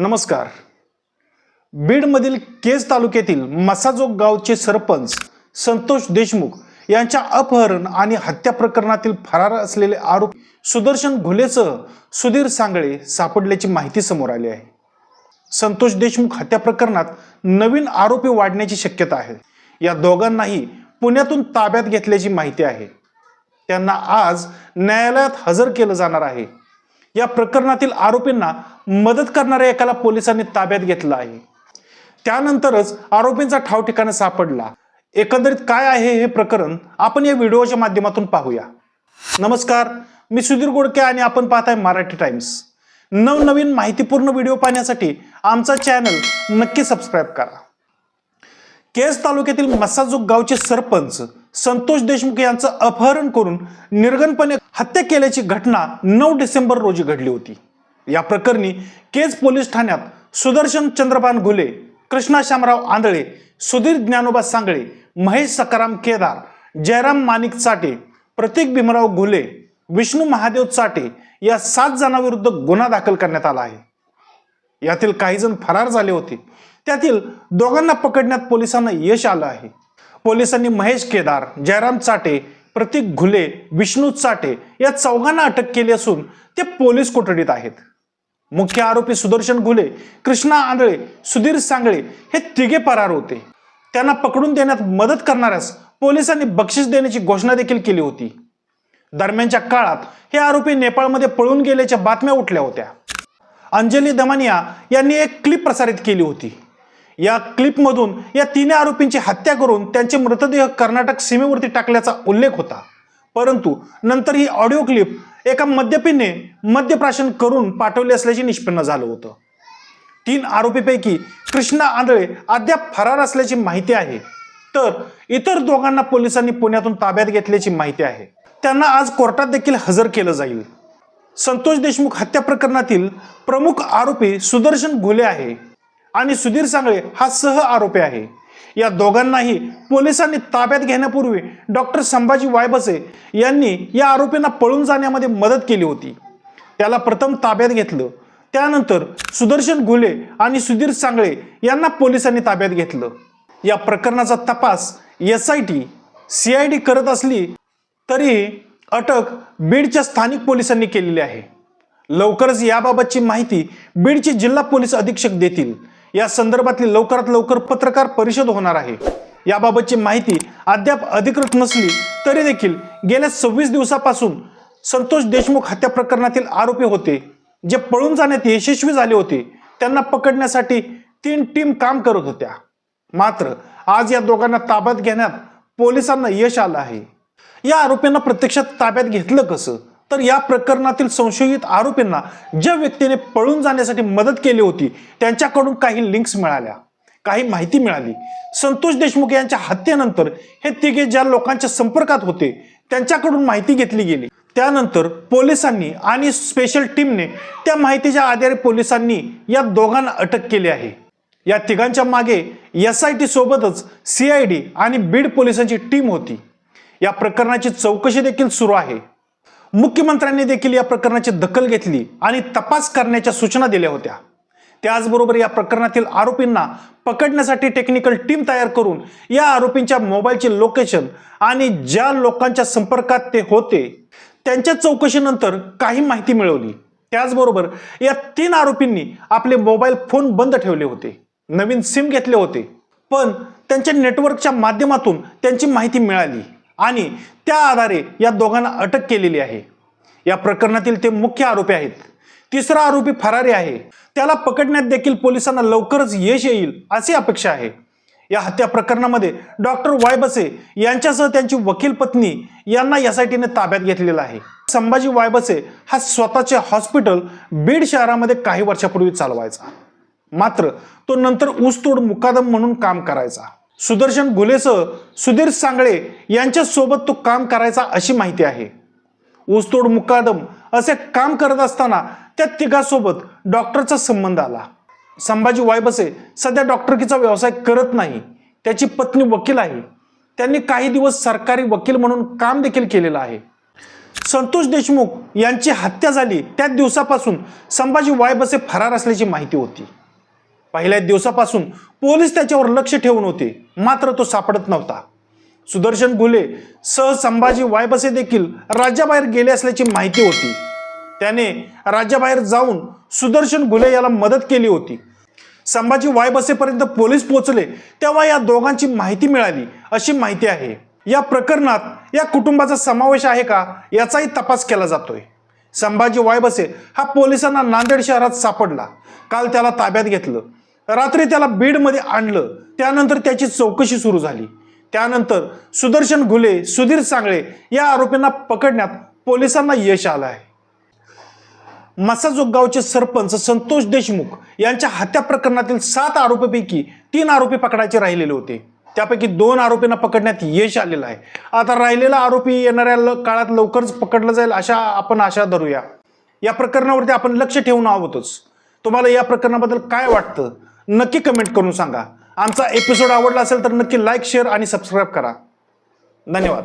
नमस्कार. बीडमधील केज तालुक्यातील मसाजोग गावचे सरपंच संतोष देशमुख यांच्या अपहरण आणि हत्या प्रकरणातील फरार असलेले आरोपी सुदर्शन घुलेसह सुधीर सांगळे सापडल्याची माहिती समोर आली आहे. संतोष देशमुख हत्या प्रकरणात नवीन आरोपी वाढण्याची शक्यता आहे. या दोघांनाही पुण्यातून ताब्यात घेतल्याची माहिती आहे. त्यांना आज न्यायालयात हजर केलं जाणार आहे. या प्रकरणातील आरोपींना मदत करणाऱ्या एकाला पोलिसांनी ताब्यात घेतलं आहे. त्यानंतरच आरोपींचा ठाव ठिकाण सापडला. एकंदरीत काय आहे हे प्रकरण आपण या व्हिडिओच्या माध्यमातून पाहूया. नमस्कार मी सुधीर गोडके आणि आपण पाहताय मराठी टाइम्स. नवनवीन माहितीपूर्ण व्हिडिओ पाहण्यासाठी आमचा चॅनल नक्की सबस्क्राईब करा. केस तालुक्यातील मसाजोग गावचे सरपंच संतोष देशमुख यांचं अपहरण करून निर्गणपणे हत्या केल्याची घटना नऊ डिसेंबर रोजी घडली होती. या प्रकरणी केज पोलीस ठाण्यात सुदर्शन चंद्रबान घुले कृष्णा शामराव आंधळे सुधीर ज्ञानोबा सांगळे महेश सकाराम केदार जयराम माणिक चाटे प्रतीक भीमराव घुले विष्णू महादेव चाटे या सात जणांविरुद्ध गुन्हा दाखल करण्यात आला आहे. यातील काही जण फरार झाले होते. त्यातील दोघांना पकडण्यात पोलिसांना यश आलं आहे. पोलिसांनी महेश केदार जयराम चाटे प्रतीक घुले विष्णू चाटे या चौघांना अटक केली असून ते पोलीस कोठडीत आहेत. मुख्य आरोपी सुदर्शन घुले कृष्णा आंधळे सुधीर सांगळे हे तिघे फरार होते. त्यांना पकडून देण्यात मदत करणाऱ्यास पोलिसांनी बक्षीस देण्याची घोषणा देखील केली होती. दरम्यानच्या काळात हे आरोपी नेपाळमध्ये पळून गेल्याच्या बातम्या उठल्या होत्या. अंजली दमानिया यांनी एक क्लिप प्रसारित केली होती. या क्लिपमधून या तिन्ही आरोपींची हत्या करून त्यांचे मृतदेह कर्नाटक सीमेवरती टाकल्याचा उल्लेख होता. परंतु नंतर ही ऑडिओ क्लिप एका मद्यपीने मद्यप्राशन करून पाठवली असल्याचे निष्पन्न झालं होतं. तीन आरोपीपैकी कृष्णा आंधळे अद्याप फरार असल्याची माहिती आहे. तर इतर दोघांना पोलिसांनी पुण्यातून ताब्यात घेतल्याची माहिती आहे. त्यांना आज कोर्टात देखील हजर केलं जाईल. संतोष देशमुख हत्या प्रकरणातील प्रमुख आरोपी सुदर्शन घुले आहे. आणि सुधीर सांगळे हा सह आरोपी आहे. या दोघांनाही पोलिसांनी ताब्यात घेण्यापूर्वी डॉक्टर संभाजी वायबसे यांनी या आरोपींना पळून जाण्यामध्ये मदत केली होती. त्याला प्रथम ताब्यात घेतलं. त्यानंतर सुदर्शन घुले आणि सुधीर सांगळे यांना पोलिसांनी ताब्यात घेतलं. या प्रकरणाचा तपास S I T C I D करत असली तरी अटक बीडच्या स्थानिक पोलिसांनी केलेली आहे. लवकरच याबाबतची माहिती बीडचे जिल्हा पोलीस अधीक्षक देतील. या संदर्भातली लवकरात लवकर पत्रकार परिषद होणार आहे. याबाबतची माहिती अद्याप अधिकृत नसली तरी देखील गेल्या सव्वीस दिवसापासून संतोष देशमुख हत्या प्रकरणातील आरोपी होते जे पळून जाण्यात यशस्वी झाले होते. त्यांना पकडण्यासाठी तीन टीम काम करत होत्या. मात्र आज या दोघांना ताब्यात घेण्यात पोलिसांना यश आलं आहे. या आरोपींना प्रत्यक्षात ताब्यात घेतलं कसं? तर या प्रकरणातील संशयित आरोपींना ज्या व्यक्तीने पळून जाण्यासाठी मदत केली होती त्यांच्याकडून काही लिंक्स मिळाल्या काही माहिती मिळाली. संतोष देशमुख यांच्या हत्येनंतर हे तिघे ज्या लोकांच्या संपर्कात होते त्यांच्याकडून माहिती घेतली गेली. त्यानंतर पोलिसांनी आणि स्पेशल टीमने त्या माहितीच्या आधारे पोलिसांनी या दोघांना अटक केली आहे. या तिघांच्या मागे एस आय टी सोबतच सी आय डी आणि बीड पोलिसांची टीम होती. या प्रकरणाची चौकशी देखील सुरू आहे. मुख्यमंत्र्यांनी देखील या प्रकरणाची दखल घेतली आणि तपास करण्याच्या सूचना दिल्या होत्या. त्याचबरोबर या प्रकरणातील आरोपींना पकडण्यासाठी टेक्निकल टीम तयार करून या आरोपींच्या मोबाईलचे लोकेशन आणि ज्या लोकांच्या संपर्कात ते होते त्यांच्या चौकशीनंतर काही माहिती मिळवली. त्याचबरोबर या तीन आरोपींनी आपले मोबाईल फोन बंद ठेवले होते नवीन सिम घेतले होते. पण त्यांच्या नेटवर्कच्या माध्यमातून त्यांची माहिती मिळाली. आणि त्या आधारे या दोघांना अटक केलेली आहे. या प्रकरणातील ते मुख्य आरोपी आहेत. तिसरा आरोपी फरारी आहे. त्याला पकडण्यात देखील पोलिसांना लवकरच यश येईल अशी अपेक्षा आहे. या हत्या प्रकरणामध्ये डॉक्टर वायबसे यांच्यासह त्यांची वकील पत्नी यांना एस आय टीने ताब्यात घेतलेला आहे. संभाजी वायबसे हा स्वतःचे हॉस्पिटल बीड शहरामध्ये काही वर्षापूर्वी चालवायचा. मात्र तो नंतर ऊसतोड मुकादम म्हणून काम करायचा. सुदर्शन घुलेसह सुधीर सांगळे यांच्यासोबत तो काम करायचा अशी माहिती आहे. ऊसतोड मुकादम असे काम करत असताना त्या तिघासोबत डॉक्टरचा संबंध आला. संभाजी वायबसे सध्या डॉक्टरकीचा व्यवसाय करत नाही. त्याची पत्नी वकील आहे. त्यांनी काही दिवस सरकारी वकील म्हणून काम देखील केलेलं आहे. संतोष देशमुख यांची हत्या झाली त्याच दिवसापासून संभाजी वायबसे फरार असल्याची माहिती होती. पहिल्या दिवसापासून पोलीस त्याच्यावर लक्ष ठेवून होते. मात्र तो सापडत नव्हता. सुदर्शन घुले सह संभाजी वायबसे देखील राज्याबाहेर गेले असल्याची माहिती होती. त्याने राज्याबाहेर जाऊन सुदर्शन घुले याला मदत केली होती. संभाजी वायबसेपर्यंत पोलीस पोहोचले तेव्हा या दोघांची माहिती मिळाली. अशी माहिती आहे या प्रकरणात या कुटुंबाचा समावेश आहे का याचाही तपास केला जातोय. संभाजी वायबसे हा पोलिसांना नांदेड शहरात सापडला. काल त्याला ताब्यात घेतलं. रात्री त्याला बीडमध्ये आणलं. त्यानंतर त्याची चौकशी सुरू झाली. त्यानंतर सुदर्शन घुले सुधीर सांगळे या आरोपींना पकडण्यात पोलिसांना यश आलं आहे. मसाजोगावचे सरपंच संतोष देशमुख यांच्या हत्या प्रकरणातील सात आरोपीपैकी तीन आरोपी पकडायचे राहिलेले होते. त्यापैकी दोन आरोपींना पकडण्यात यश आलेलं आहे. आता राहिलेला आरोपी येणाऱ्या ल- काळात लवकरच पकडलं जाईल अशा आपण आशा धरूया. या प्रकरणावरती आपण लक्ष ठेवून आहोतच. तुम्हाला या प्रकरणाबद्दल काय वाटतं? नक्की कमेंट करून सांगा. आमचा एपिसोड आवडला असेल तर नक्की लाईक शेअर आणि सबस्क्राईब करा. धन्यवाद.